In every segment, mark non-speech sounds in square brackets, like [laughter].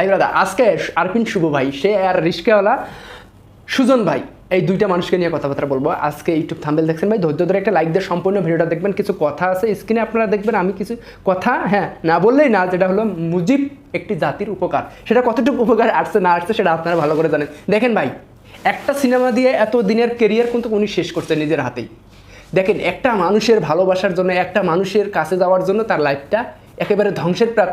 ভাই দাদা আজকে আরপিন শুভ ভাই, সে আর রিস্কেওয়ালা সুজন ভাই, এই দুইটা মানুষকে নিয়ে কথাবার্তা বলব। আজকে ইউটিউব থাম্বেল দেখছেন ভাই, ধৈর্য ধরে একটা লাইক দিয়ে সম্পূর্ণ ভিডিওটা দেখবেন, কিছু কথা আছে স্ক্রিনে আপনারা দেখবেন, আমি কিছু কথা হ্যাঁ না বললেই না, যেটা হলো মুজিব একটি জাতির উপকার। সেটা কতটুকু উপকার আসছে, না আসছে, সেটা আপনারা ভালো করে জানেন। দেখেন ভাই, একটা সিনেমা দিয়ে এত দিনের কেরিয়ার কিন্তু উনি শেষ করছে নিজের হাতেই। দেখেন, একটা মানুষের ভালোবাসার জন্য, একটা মানুষের কাছে যাওয়ার জন্য তার লাইফটা একেবারে ধ্বংসের প্রাপ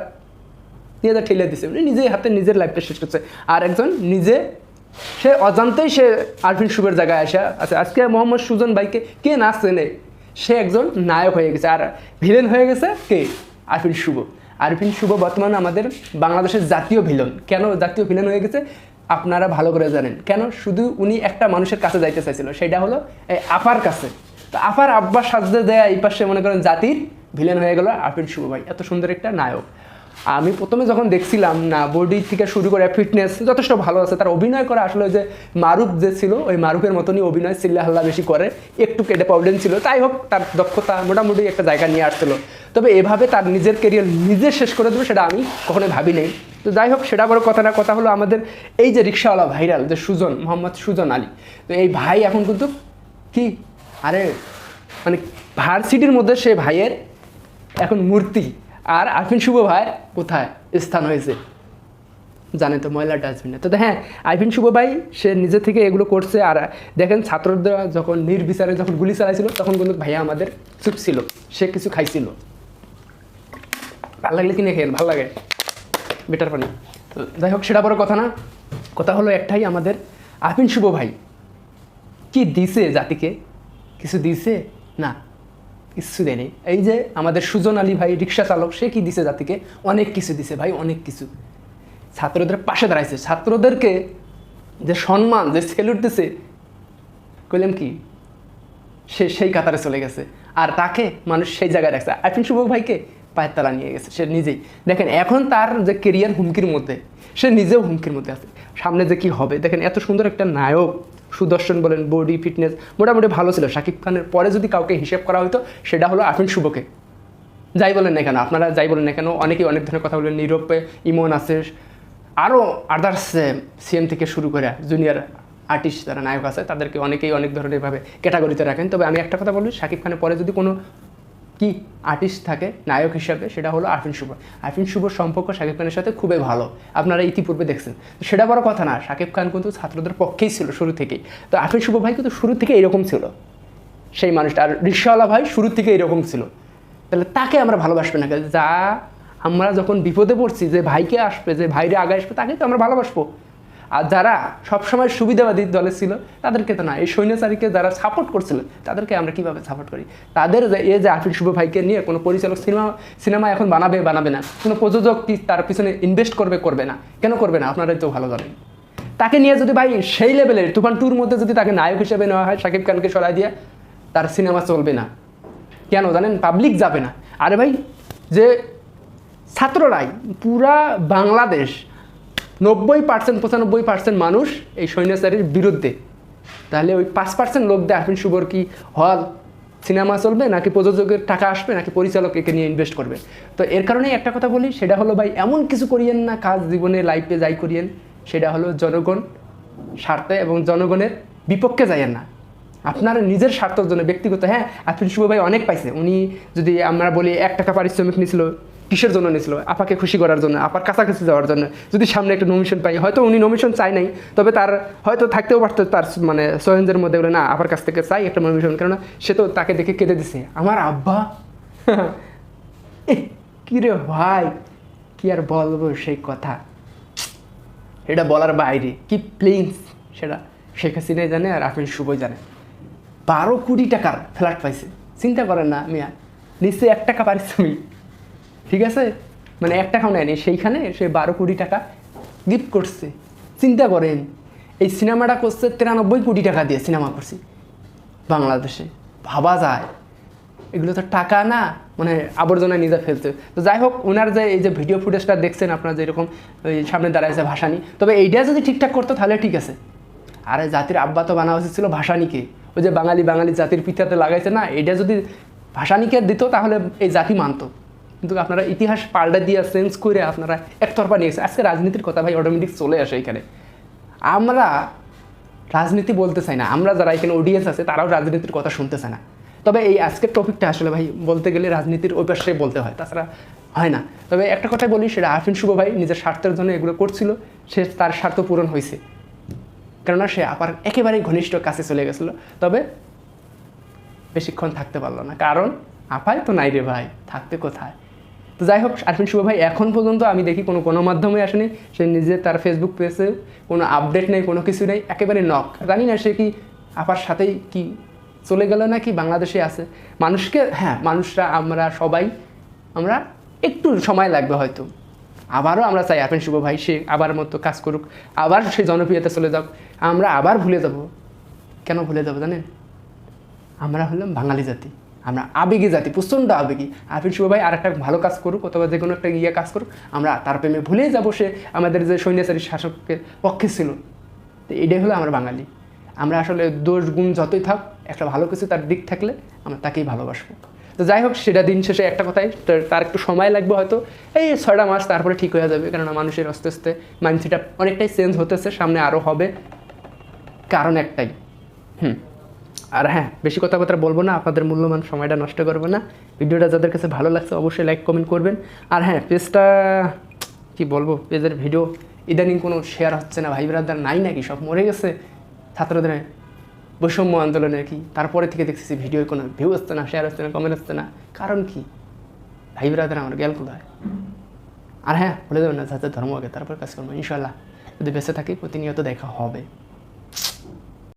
নিয়ে যা ঠেলে দিছে। উনি নিজেই হাতে নিজের লাইফটা শেষ করছে। আর একজন নিজে, সে অজান্তেই সে আরফিন শুভের জায়গায় আসা। আছে আজকে মোহাম্মদ সুজন ভাইকে কে না চেনে, সে একজন নায়ক হয়ে গেছে। আর ভিলেন হয়ে গেছে কে? আরফিন শুভ। আরফিন শুভ বর্তমানে আমাদের বাংলাদেশের জাতীয় ভিলেন কেন জাতীয় ভিলেন হয়ে গেছে? আপনারা ভালো করে জানেন। কেন? শুধু উনি একটা মানুষের কাছে যাইতে চাইছিল। সেটা হলো এই আপার কাছে। তো আপার আব্বা সাজতে দেয়া এই পাশে মনে করেন জাতির ভিলেন হয়ে গেল আরফিন শুভ ভাই। এত সুন্দর একটা নায়ক। আমি প্রথমে যখন দেখছিলাম, না বডি থেকে শুরু করে ফিটনেস যথেষ্ট ভালো আছে। তার অভিনয় করা আসলে যে মারুফ যে ছিল, ওই মারুফের মতনই অভিনয় চিল্লা হাল্লা বেশি করে, একটু কেটে প্রবলেম ছিল। তাই হোক, তার দক্ষতা মোটামুটি একটা জায়গা নিয়ে আসছিল। তবে এভাবে তার নিজের কেরিয়ার নিজে শেষ করে দেবে সেটা আমি কখনোই ভাবি নাই। তো যাই হোক, সেটা বড় কথা না, কথা হলো আমাদের এই যে রিক্সাওয়ালা ভাইরাল, যে সুজন, মোহাম্মদ সুজন আলী। তো এই ভাই এখন কিন্তু কি? আরে মানে ভার্সিটির মধ্যে সে ভাইয়ের এখন মূর্তি। আর আরফিন শুভ ভাই কোথায়? স্থান হয়েছে। জানেন তো ময়লা ডাস্টবিনে তো হ্যাঁ আইফিন শুভ ভাই, সে নিজে থেকে এগুলো করছে আর দেখেন ছাত্ররা যখন নির্বিচারে যখন গুলি চালাইছিল, তখন কিন্তু ভাইয়া আমাদের চুপ ছিল সে কিছু খাইছিল। ভালো লাগলে কিনে খেয়ে ভালো লাগে। বেটার পানি। তো যাই হোক, সেটা বড় কথা না। কথা হলো একটাই আমাদের আফিন শুভ ভাই, কি দিছে জাতিকে? কিছু দিছে? না। কিছু দেয়নি এই যে আমাদের সুজন আলী ভাই, রিক্সা চালক, সে কি দিছে জাতিকে? অনেক কিছু দিছে ভাই, অনেক কিছু। ছাত্রদের পাশে দাঁড়াইছে। ছাত্রদেরকে যে সম্মান, যে সেলুট দিছে, কইলাম কি? সে সেই কাতারে চলে গেছে। আর তাকে মানুষ সেই জায়গায় রাখছে। আইফিন শুভ ভাইকে পায়ের তালা নিয়ে গেছে। সে নিজেই। দেখেন, এখন তার যে কেরিয়ার হুমকির মধ্যে, সে নিজেও হুমকির মধ্যে আছে। সামনে যে কি হবে, দেখেন, এত সুন্দর একটা নায়ক। সুদর্শন বলেন বডি ফিটনেস মোটামুটি ভালো ছিল। শাকিব খানের পরে যদি কাউকে হিসেব করা হতো সেটা হলো আফিন শুভকে। যাই বলেন না কেন, আপনারা যাই বলেন না কেন, অনেকেই অনেক ধরনের কথা বলেন নিরপে ইমন আছে আরও আদার্স সিএম থেকে শুরু করে জুনিয়র আর্টিস্ট যারা, নায়ক আছে, তাদেরকে অনেকেই অনেক ধরনের ভাবে ক্যাটাগরিতে রাখেন। তবে আমি একটা কথা বলি শাকিব খানের পরে যদি কোনো কি আর্টিস্ট থাকে, নায়ক হিসাবে সেটা হলো আরফিন শুভ। আরফিন শুভর সম্পর্ক শাকিব খানের সাথে খুবই ভালো। আপনারা ইতিপূর্বে দেখছেন। তো সেটা বড় কথা না, শাকিব খান কিন্তু ছাত্রদের পক্ষেই ছিল শুরু থেকেই। তো আরফিন শুভ ভাই কিন্তু শুরু থেকে এরকম ছিল। সেই মানুষটা, আর রিক্সাওয়ালা ভাই শুরু থেকে এরকম ছিল। তাহলে তাকে আমরা ভালোবাসবে না যা আমরা যখন বিপদে পড়ছি, যে ভাইকে আসবে, যে ভাইরে আগে আসবে তাকে তো আমরা ভালোবাসবো। আর যারা সবসময় সুবিধাবাদী দলে ছিল, তাদেরকে তো না, এই সৈন্যচারীকে যারা সাপোর্ট করছিল, তাদেরকে আমরা কীভাবে সাপোর্ট করি? তাদের এই যে আফিল শুভ ভাইকে নিয়ে কোনো পরিচালক সিনেমা সিনেমা এখন বানাবে বানাবে না, কোনো প্রযোজক কি তার পিছনে ইনভেস্ট করবে করবে না? কেন করবে না? আপনারাই তো ভালো জানেন। তাকে নিয়ে যদি ভাই সেই লেভেলের তুফান টুর মধ্যে যদি তাকে নায়ক হিসেবে নেওয়া হয়, শাকিব খানকে সরাই দিয়ে, তার সিনেমা চলবে না। কেন জানেন? পাবলিক যাবে না। আরে ভাই, যে ছাত্ররাই, পুরা বাংলাদেশ নব্বই পার্সেন্ট পঁচানব্বই পার্সেন্ট মানুষ এই সৈন্যচারীর বিরুদ্ধে। তাহলে ওই পাঁচ পার্সেন্ট লোক দিয়ে আরফিন শুভর কি হল, সিনেমা চলবে নাকি প্রযোজকের টাকা আসবে নাকি পরিচালক একে নিয়ে ইনভেস্ট করবে? তো এর কারণেই একটা কথা বলি, সেটা হলো ভাই এমন কিছু করিয়েন না, কাজ জীবনে লাইফে যাই করিয়েন, সেটা হলো জনগণ স্বার্থে এবং জনগণের বিপক্ষে যাইয়েন না। আপনার নিজের স্বার্থের জন্য, ব্যক্তিগত হ্যাঁ আফিন শুভ ভাই অনেক পাইছে, উনি যদি আমরা বলি এক টাকা পারিশ্রমিক নিয়েছিল কিসের জন্য নিয়েছিল আপাকে খুশি করার জন্য, আপার কাছাকাছি যাওয়ার জন্য। যদি সামনে একটা নমিশন পাই, হয়তো উনি নমিশন চাই নাই, তবে তার হয়তো থাকতেও পারতো তার মানে সহেঞ্জের মধ্যে বলে, না, আপার কাছ থেকে চাই একটা নমিশন কেননা সে তো তাকে দেখে কেঁদে দিছে। আমার আব্বা? [laughs] কী রে ভাই, কি আর বলব সেই কথা। এটা বলার বাইরে, কি প্লেন্স সেটা। শেখ হাসিনাই জানে আর আফিন শুভই জানে। বারো কোটি টাকার ফ্ল্যাট পাইছে। চিন্তা করেন না মিয়া নিশ্চয়ই এক টাকা পারিশ্রমিক। ঠিক আছে? মানে এক টাকাও নেয়নি, সেইখানে সে বারো কোটি টাকা গিফট করছে। চিন্তা করেন, এই সিনেমাটা করছে তিরানব্বই কোটি টাকা দিয়ে সিনেমা করছি বাংলাদেশে। ভাবা যায়। এগুলো তো টাকা না মানে আবর্জনায় নিজে ফেলছে। তো যাই হোক ওনার যে এই যে ভিডিও ফুটেজটা দেখছেন আপনারা যেরকম ওই সামনে দাঁড়াইছে ভাসানি। তবে এইটা যদি ঠিকঠাক করতো তাহলে ঠিক আছে। আরে জাতির আব্বা তো বানা উচিত ছিল ভাসানিকে। ওই যে বাঙালি বাঙালি জাতির পিতাতে লাগাইছে না এটা যদি ভাসানিকে দিত তাহলে এই জাতি মানতো। কিন্তু আপনারা ইতিহাস পাল্টা দিয়ে চেঞ্জ করে আপনারা একতরফা নিয়েছে আজকে রাজনীতির কথা ভাই অটোমেটিক চলে আসে এখানে। আমরা রাজনীতি বলতে চাই না। আমরা যারা এখানে অডিয়েন্স আছে, তারাও রাজনীতির কথা শুনতে চায় না। তবে এই আজকের টপিকটা আসলে ভাই বলতে গেলে রাজনীতির পাশে বলতে হয়, তাছাড়া হয় না। তবে একটা কথাই বলি, সেটা আফিন শুভ ভাই নিজের স্বার্থের জন্য এগুলো করছিল, সে তার স্বার্থ পূরণ হয়েছে। কেননা সে আবার একেবারেই ঘনিষ্ঠ কাছে চলে গেছিল। তবে বেশিক্ষণ থাকতে পারল না। কারণ আপায় তো নাই রে ভাই, থাকতে কোথায়? তো যাই হোক, আরফিন শুভ ভাই, এখন পর্যন্ত আমি দেখি কোনো গণমাধ্যমে আসেনি। সে নিজে তার ফেসবুক পেজে কোনো আপডেট নেই, কোনো কিছু নেই, একেবারে নক জানি না সে কি আপার সাথেই কি চলে গেল নাকি বাংলাদেশে আছে। মানুষকে হ্যাঁ মানুষরা, আমরা সবাই, আমরা একটু সময় লাগবে হয়তো। আবারও আমরা চাই আরফিন শুভ ভাই, সে আবার মতো কাজ করুক। আবার সে জনপ্রিয়তা চলে যাক। আমরা আবার ভুলে যাব। কেন ভুলে যাব জানেন? আমরা হলাম বাঙালি জাতি। আমরা আবেগী জাতি, প্রচণ্ড আবেগী। আফির শুভ ভাই আর একটা ভালো কাজ করুক অথবা যে কোনো একটা ইয়ে কাজ করুক, আমরা তার প্রেমে ভুলেই যাব সে আমাদের যে সৈন্যাচারী শাসকের পক্ষে ছিল। তো এটাই হলো আমরা বাঙালি। আমরা আসলে দোষ, গুণ যতই থাক, একটা ভালো কিছু তার দিক থাকলে আমরা তাকেই ভালোবাসবো। তো যাই হোক, সেটা দিন শেষে একটা কথাই তার- তার একটু সময় লাগবে হয়তো। এই ছয়টা মাস তারপরে ঠিক হয়ে যাবে, কেননা মানুষের আস্তে আস্তে মাইন্ডসেটটা অনেকটাই চেঞ্জ হতেছে, সামনে আরও হবে। কারণ একটাই, হুম। আর হ্যাঁ বেশি কথাবার্তা বলব না, আপনাদের মূল্যবান সময়টা নষ্ট করব না। ভিডিওটা যাদের কাছে ভালো লাগছে অবশ্যই লাইক কমেন্ট করবেন। আর হ্যাঁ পেজটা, কি বলব, পেজের ভিডিও ইদানিং কোনো শেয়ার হচ্ছে না, ভাই ব্রাদার নাই নাকি? সব মরে গেছে। ছাত্রদের বৈষম্য আন্দোলনের কি? তারপরে থেকে দেখতেছি ভিডিও কোনো ভিউ আসছে না শেয়ার হচ্ছে না কমেন্ট আসছে না। কারণ কি? ভাই ব্রাদার আমার গেল কোথায়? আর হ্যাঁ বলে দেবেন না যাতে ধর্ম আগে, তারপর কাজ করব ইনশাল্লাহ যদি বেঁচে থাকি, প্রতিনিয়ত দেখা হবে।